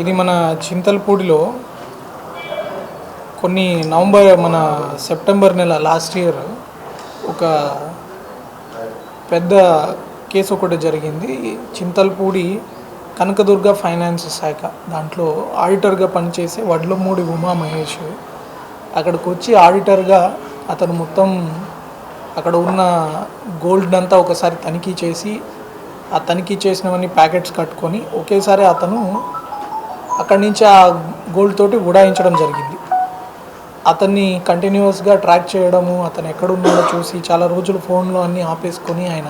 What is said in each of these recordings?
ఇది మన చింతలపూడిలో కొన్ని నవంబర్ మన సెప్టెంబర్ నెల లాస్ట్ ఇయర్ ఒక పెద్ద కేసు ఒకటి జరిగింది. చింతలపూడి కనకదుర్గ ఫైనాన్స్ శాఖ దాంట్లో ఆడిటర్గా పనిచేసే వడ్లమూడి ఉమా మహేష్ అక్కడికి వచ్చి ఆడిటర్గా అతను మొత్తం అక్కడ ఉన్న గోల్డ్ అంతా ఒకసారి తనిఖీ చేసి ఆ తనిఖీ చేసినవన్నీ ప్యాకెట్స్ కట్టుకొని ఒకేసారి అతను అక్కడి నుంచి ఆ గోల్డ్ తోటి ఉడాయించడం జరిగింది. అతన్ని కంటిన్యూస్గా ట్రాక్ చేయడము అతను ఎక్కడున్నాడో చూసి చాలా రోజులు ఫోన్లో అన్నీ ఆపేసుకొని ఆయన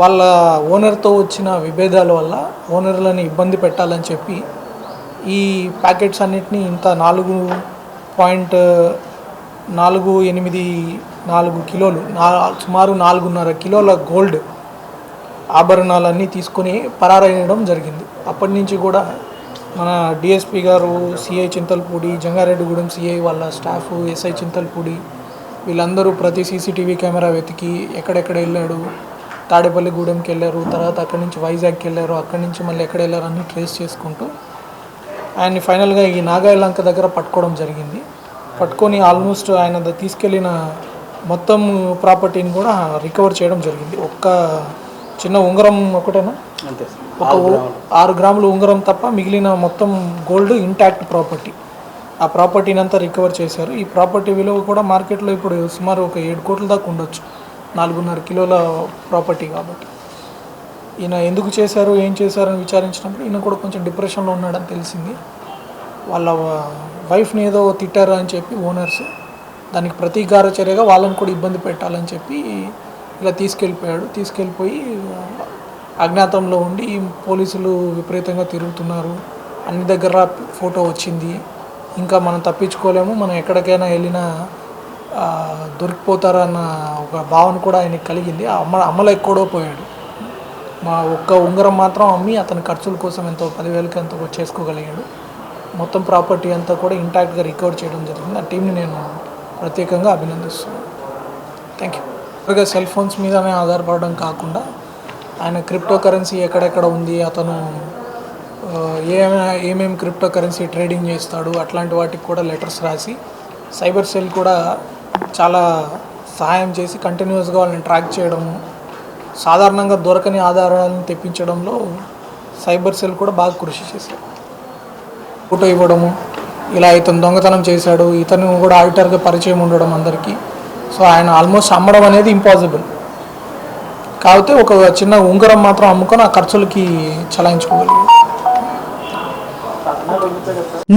వాళ్ళ ఓనర్తో వచ్చిన విభేదాల వల్ల ఓనర్లని ఇబ్బంది పెట్టాలని చెప్పి ఈ ప్యాకెట్స్ అన్నిటినీ ఇంత నాలుగు పాయింట్ నాలుగు ఎనిమిది నాలుగు కిలోలు నా సుమారు నాలుగున్నర కిలోల గోల్డ్ ఆభరణాలన్నీ తీసుకొని పరారయ్యడం జరిగింది. అప్పటి నుంచి కూడా మన డిఎస్పి గారు సిఐ చింతలపూడి జంగారెడ్డిగూడెం సిఐ వాళ్ళ స్టాఫ్ ఎస్ఐ చింతల్పూడి వీళ్ళందరూ ప్రతి సీసీటీవీ కెమెరా వెతికి ఎక్కడెక్కడ వెళ్ళాడు తాడేపల్లిగూడెంకి వెళ్ళారు తర్వాత అక్కడి నుంచి వైజాగ్కి వెళ్ళారు అక్కడి నుంచి మళ్ళీ ఎక్కడ వెళ్ళారు అన్ని ట్రేస్ చేసుకుంటూ ఆయన్ని ఫైనల్గా ఈ నాగాయలంక దగ్గర పట్టుకోవడం జరిగింది. పట్టుకొని ఆల్మోస్ట్ ఆయన ద- తీసుకెళ్ళిన మొత్తం ప్రాపర్టీని కూడా రికవర్ చేయడం జరిగింది. ఒక్క చిన్న ఉంగరం ఒకటేనా? అంతే ఒక ఆరు గ్రాముల. ఉంగరం తప్ప మిగిలిన మొత్తం గోల్డ్ ఇంటాక్ట్ ప్రాపర్టీ. ఆ ప్రాపర్టీని అంతా రికవర్ చేశారు. ఈ ప్రాపర్టీ విలువ కూడా మార్కెట్లో ఇప్పుడు సుమారు ఒక ఏడు కోట్ల దాకా ఉండొచ్చు. నాలుగున్నర కిలోల ప్రాపర్టీ కాబట్టి. ఈయన ఎందుకు చేశారు ఏం చేశారు అని విచారించినప్పుడు ఈయన కూడా కొంచెం డిప్రెషన్లో ఉన్నాడని తెలిసింది. వాళ్ళ వైఫ్ని ఏదో తిట్టారు అని చెప్పి ఓనర్స్ దానికి ప్రతీకార చర్యగా వాళ్ళని కూడా ఇబ్బంది పెట్టాలని చెప్పి ఇలా తీసుకెళ్ళిపోయాడు. తీసుకెళ్ళిపోయి అజ్ఞాతంలో ఉండి పోలీసులు విపరీతంగా తిరుగుతున్నారు. అన్ని దగ్గర ఫోటో వచ్చింది. ఇంకా మనం తప్పించుకోలేము. మనం ఎక్కడికైనా వెళ్ళినా దొరికిపోతారన్న ఒక భావన కూడా ఆయనకి కలిగింది. అమ్మ అమ్మలో ఎక్కడో పోయాడు. మా ఒక్క ఉంగరం మాత్రం అమ్మి అతని ఖర్చుల కోసం ఎంతో పదివేలకి ఎంతో చేసుకోగలిగాడు. మొత్తం ప్రాపర్టీ అంతా కూడా ఇంటాక్ట్గా రికవర్ చేయడం జరిగింది. ఆ టీంని నేను ప్రత్యేకంగా అభినందిస్తున్నాను. థ్యాంక్ యూ త్వరగా సెల్ ఫోన్స్ మీదనే ఆధారపడడం కాకుండా ఆయన క్రిప్టో కరెన్సీ ఎక్కడెక్కడ ఉంది అతను ఆ, ఏమే ఏమేమి క్రిప్టో కరెన్సీ ట్రేడింగ్ చేస్తాడు అట్లాంటి వాటికి కూడా లెటర్స్ రాసి సైబర్ సెల్ కూడా చాలా సహాయం చేసి కంటిన్యూస్గా వాళ్ళని ట్రాక్ చేయడము సాధారణంగా దొరకని ఆధారాలను తెప్పించడంలో సైబర్ సెల్ కూడా బాగా కృషి చేశారు ఫోటో ఇవ్వడము ఇలా ఇతను దొంగతనం చేశాడు ఇతను కూడా ఆడిటర్గా పరిచయం ఉండడం అందరికీ. సో ఆయన ఆల్మోస్ట్ అమ్మడం అనేది ఇంపాసిబుల్. కాకపోతే ఒక చిన్న ఉంగరం మాత్రం అమ్ముకొని ఆ ఖర్చులకి చలాయించుకోగలిగాడు.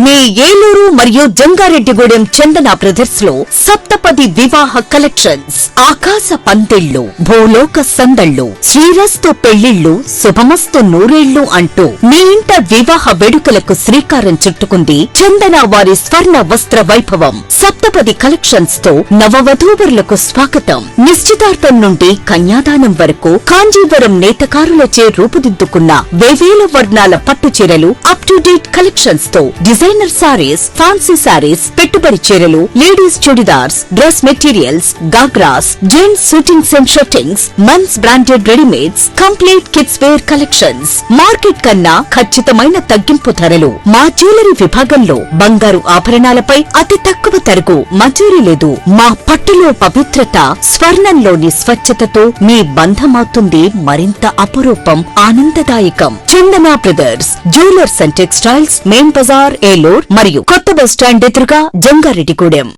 మీ ఏలూరు మరియు జంగారెడ్డిగూడెం చందన బ్రదర్స్లో సప్తపది వివాహ కలెక్షన్స్ ఆకాశ పందిళ్ళు భూలోక సందళ్ళు శ్రీరస్తు పెళ్ళిళ్ళు శుభమస్తు నూరేళ్ళు అంటూ మీ ఇంట వివాహ వేడుకలకు శ్రీకారం చుట్టుకుంది చందన వారి స్వర్ణ వస్త్ర వైభవం. సప్తపది కలెక్షన్స్తో నవవధూవరులకు స్వాగతం. నిశ్చితార్థం నుండి కన్యాదానం వరకు కాంజీవరం నేతకారులచే రూపుదిద్దుకున్న వేవేల వర్ణాల పట్టు చీరలు అప్ టు డేట్ కలెక్షన్ కలెక్షన్స్తో డిజైనర్ సారీస్ ఫ్యాన్సీ సారీస్ పెట్టుబడి చీరలు ladies churidars dress materials ghagras gents suitings and shirtings men's branded readymades complete kids wear collections market కన్నా ఖచ్చితమైన తగ్గింపు ధరలు. మా జ్యువెలరీ విభాగంలో బంగారు ఆభరణాలపై అతి తక్కువ తరుగు మజూరీ లేదు. మా పట్టులో పవిత్రత స్వర్ణంలోని స్వచ్ఛతతో మీ బంధమవుతుంది మరింత అపురూపం ఆనందదాయకం. Chandana brothers jewellers and textiles main Bazar Eluru మరియు కొత్త బస్ స్టాండ్ ఎదురుగా జంగారెడ్డిగూడెం.